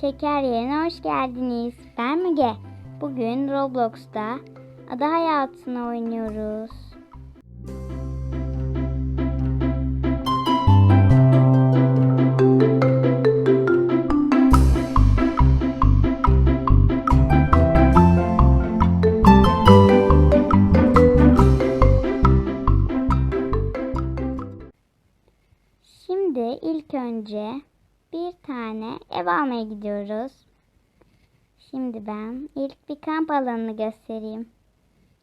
Şeker yerine hoş geldiniz. Ben Müge. Bugün Roblox'ta ada hayatını oynuyoruz. Şimdi ilk önce bir tane ev almaya gidiyoruz. Şimdi ben ilk bir kamp alanını göstereyim.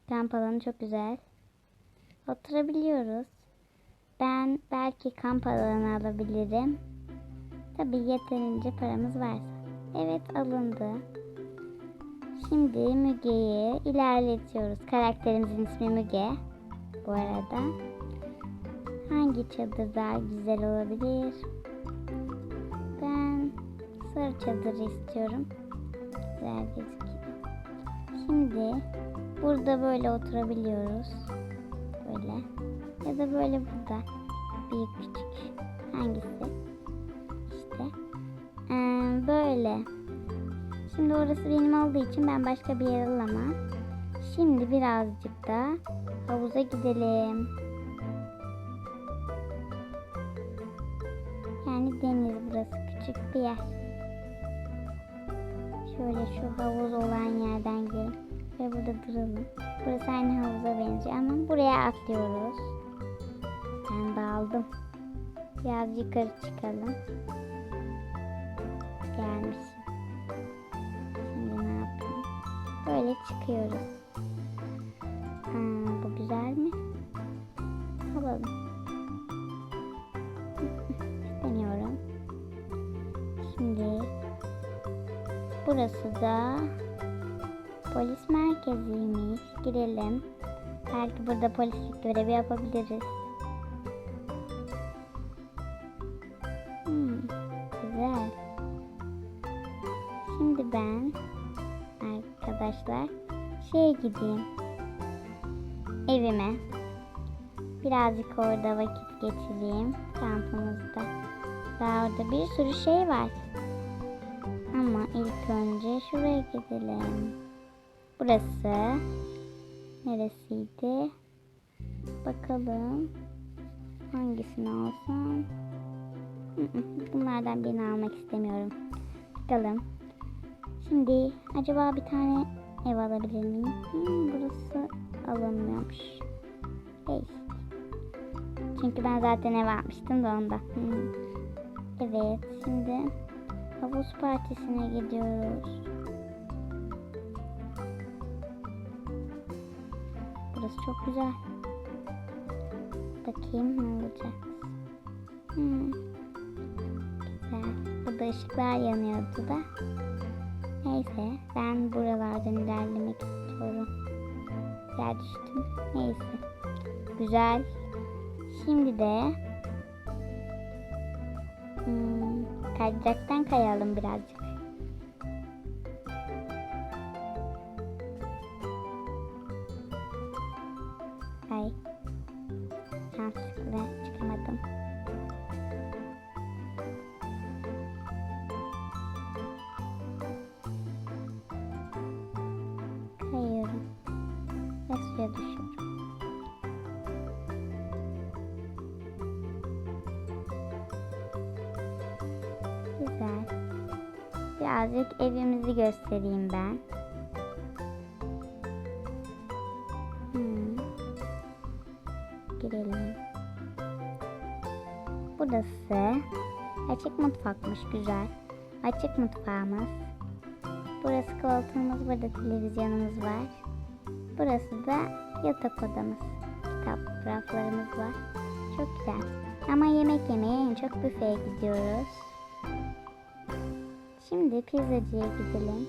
Kamp alanı çok güzel. Oturabiliyoruz. Ben belki kamp alanı alabilirim. Tabii yeterince paramız varsa. Evet alındı. Şimdi Müge'yi ilerletiyoruz. Karakterimizin ismi Müge. Bu arada. Hangi çadır daha güzel olabilir? Sarı çadır istiyorum. Güzel gözüküyor. Şimdi burada böyle oturabiliyoruz. Böyle. Ya da böyle burada. Büyük küçük. Hangisi? İşte. Ee, böyle. Şimdi orası benim olduğu için ben başka bir yer alamam. Şimdi birazcık da havuza gidelim. Yani deniz burası küçük bir yer. Şöyle şu havuz olan yerden girelim. Ve burada duralım. Burası aynı havuza benziyor ama buraya atlıyoruz. Ben daldım. Biraz yukarı çıkalım. Gelmişim. Şimdi ne yapayım? Böyle çıkıyoruz. Burası da polis merkeziymiş. Girelim. Belki burada polislik görevi yapabiliriz. Hmm, güzel. Şimdi ben arkadaşlar şeye gideyim. Evime. Birazcık orada vakit geçireyim kampımızda. Daha orada bir sürü şey var. İlk önce şuraya gidelim. Burası neresiydi? Bakalım. Hangisini alsam? Bunlardan birini almak istemiyorum. Bakalım. Şimdi acaba bir tane ev alabilir miyim? Hmm, burası alınmıyormuş. Hey. Çünkü ben zaten ev almıştım da ondan. Hmm. Evet, şimdi havuz partisine gidiyoruz. Burası çok güzel. Bakayım ne olacak. Hmm. Güzel. Burada ışıklar yanıyordu da. Neyse, ben buralardan ilerlemek istiyorum. Güzel düştüm. Neyse. Güzel. Şimdi de kaydıraktan kayalım birazcık. Ay. Yanlışlıkla çıkamadım. Kayıyorum. Ve suya düşüyorum. Birazcık evimizi göstereyim ben. Hmm. Girelim. Burası açık mutfakmış güzel. Açık mutfağımız. Burası koltuğumuz, burada televizyonumuz var. Burası da yatak odamız. Kitap raflarımız var. Çok güzel. Ama yemek yemeye en çok büfeye gidiyoruz. Şimdi pizzacıya gidelim.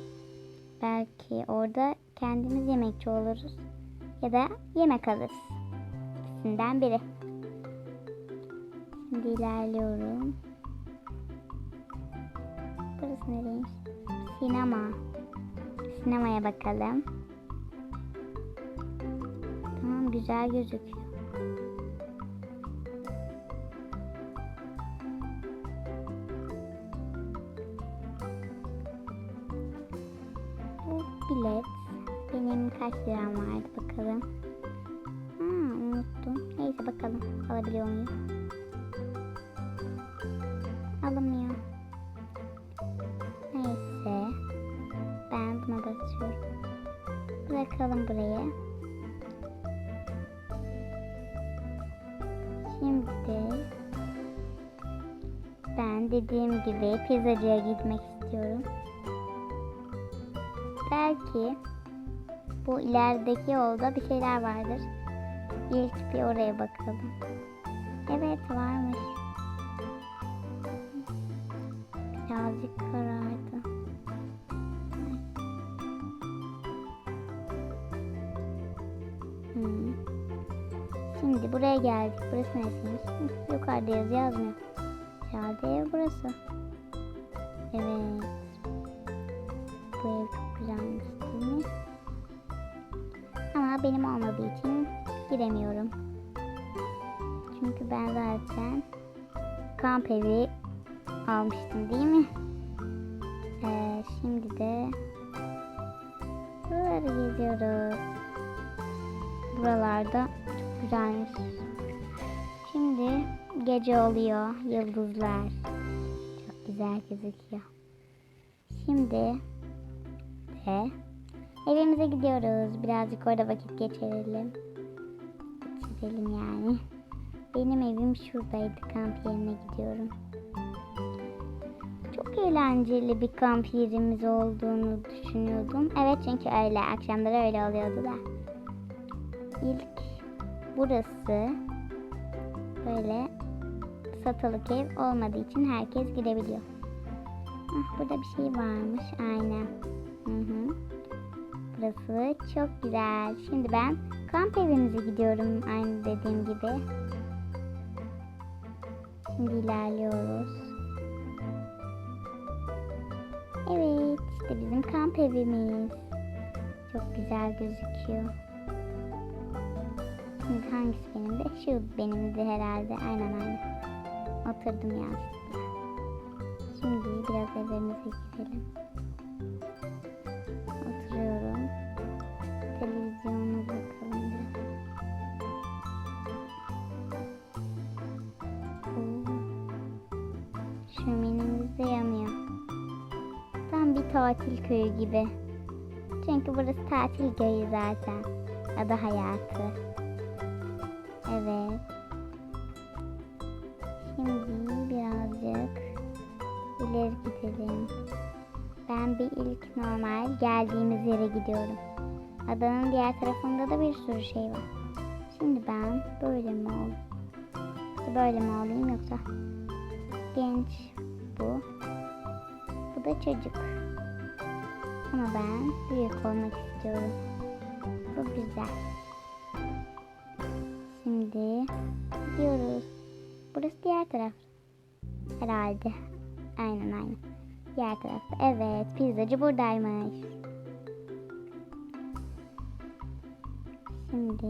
Belki orada kendimiz yemekçi oluruz. Ya da yemek alırız. İkisinden biri. Şimdi ilerliyorum. Burası nereymiş? Sinema. Sinemaya bakalım. Tamam güzel gözüküyor. Bilet. Benim kaç liram vardı bakalım. Hmm, unuttum. Neyse bakalım alabiliyor muyum? Alınmıyor. Neyse. Ben buna basıyorum. Bırakalım buraya. Şimdi ben dediğim gibi pizzacıya gitmek istiyorum. Belki bu ilerideki yolda bir şeyler vardır. İlk bir oraya bakalım. Evet varmış. Birazcık karardı. Hmm. Şimdi buraya geldik. Burası nesiymiş? Hı, Yukarıda yazı yazmıyor. Herhalde burası. Evet. Benim olmadığı için giremiyorum. Çünkü ben zaten kamp evi almıştım değil mi? Ee, şimdi de buraları geziyoruz. Buralarda çok güzelmiş. Şimdi gece oluyor. Yıldızlar. Çok güzel gözüküyor. Şimdi de evimize gidiyoruz. Birazcık orada vakit geçirelim. Geçirelim yani. Benim evim şuradaydı. Kamp yerine gidiyorum. Çok eğlenceli bir kamp yerimiz olduğunu düşünüyordum. Evet çünkü öyle. Akşamları öyle oluyordu da. İlk burası böyle satılık ev olmadığı için herkes girebiliyor. Ah, burada bir şey varmış. Aynen. Hı hı. Burası çok güzel. Şimdi ben kamp evimize gidiyorum. Aynı dediğim gibi. Şimdi ilerliyoruz. Evet, işte bizim kamp evimiz. Çok güzel gözüküyor. Şimdi hangisi benim de? Şu benimdi herhalde. Aynen aynen. Oturdum yanlışlıkla. Şimdi biraz evimize girelim. Tatil köyü gibi. Çünkü burası tatil köyü zaten. Ada hayatı. Evet. Şimdi birazcık ileri gidelim. Ben bir ilk normal geldiğimiz yere gidiyorum. Adanın diğer tarafında da bir sürü şey var. Şimdi ben böyle mi olayım? Böyle mi olayım yoksa genç bu. Bu da çocuk. Ama ben büyük olmak istiyorum. Bu güzel. Şimdi gidiyoruz. Burası diğer taraf. Herhalde. Aynen aynen. Diğer tarafta. Evet pizzacı buradaymış. Şimdi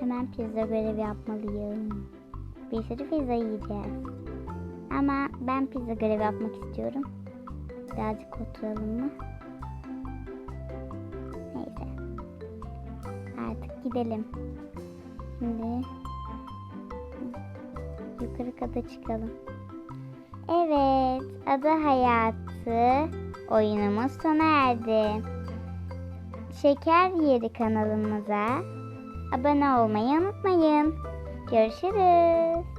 hemen pizza görevi yapmalıyım. Bir sürü pizza yiyeceğiz. Ama ben pizza görevi yapmak istiyorum. Birazcık oturalım mı? Neyse. Artık gidelim. Şimdi yukarı kata çıkalım. Evet, ada hayatı oyunumuz sona erdi. Şeker Yeri kanalımıza abone olmayı unutmayın. Görüşürüz.